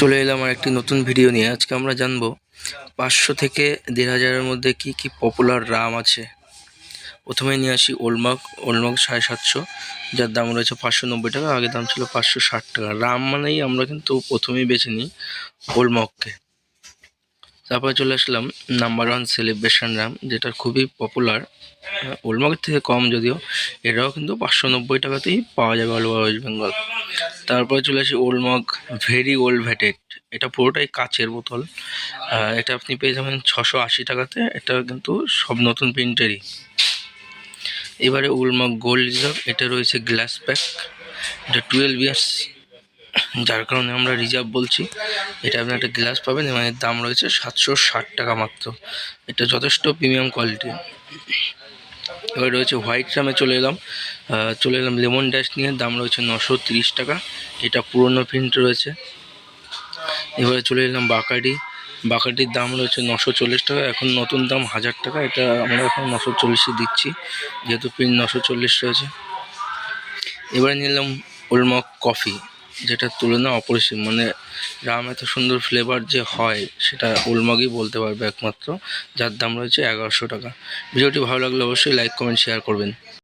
চলে এলাম আর একটি নতুন ভিডিও নিয়ে। আজকে আমরা জানব পাঁচশো থেকে দেড় হাজারের মধ্যে কি কি পপুলার রাম আছে। প্রথমে নিয়ে আসি ওলমাক। ওলমাক সাড়ে সাতশো, যার দাম রয়েছে পাঁচশো নব্বই টাকা, আগে দাম ছিল পাঁচশো ষাট টাকা। রাম মানেই আমরা কিন্তু প্রথমেই বেছে নিই ওলমককে। তারপরে চলে আসলাম নাম্বার ওয়ান সেলিব্রেশন রাম যেটা খুবই পপুলার ওলমকের থেকে কম যদিও, এটাও কিন্তু পাঁচশো নব্বই টাকাতেই পাওয়া যাবে অল ওয়েস্ট বেঙ্গল তারপরে চলে আসি ওলমক ভেরি ওল্ড ভ্যাটেড এটা পুরোটাই কাচের বোতল। এটা আপনি পেয়ে যাবেন ছশো আশি টাকাতে। এটা কিন্তু সব নতুন প্রিন্টেরই। এবারে উলমক গোল্ড রিজার্ভ, এটা রয়েছে গ্লাস প্যাক। এটা টুয়েলভ ইয়ার্স। যার কারণে আমরা রিজার্ভ বলছি। এটা আপনি একটা গ্লাস পাবেন এবং এর দাম রয়েছে সাতশো ষাট টাকা মাত্র। এটা যথেষ্ট প্রিমিয়াম কোয়ালিটি। এবার রয়েছে হোয়াইট রামে চলে এলাম। চলে এলাম লেমন ড্যাশ নিয়ে। দাম রয়েছে নশো টাকা। এটা পুরনো প্রিন্ট রয়েছে। এবারে চলে এলাম বাকাডি বাকাডির দাম রয়েছে নশো চল্লিশ টাকা। এখন নতুন দাম হাজার টাকা। এটা আমরা এখন নশো চল্লিশে দিচ্ছি। যেহেতু প্রিন্ট নশো চল্লিশ রয়েছে। এবারে নিলাম ওলমক কফি যেটার তুলনা অপরিসীম মানে রাম এত সুন্দর ফ্লেভার যে হয়, সেটা ওলমকই বলতে পারবে একমাত্র, যার দাম রয়েছে এগারোশো টাকা। ভিডিওটি ভালো লাগলে অবশ্যই লাইক কমেন্ট শেয়ার করবেন।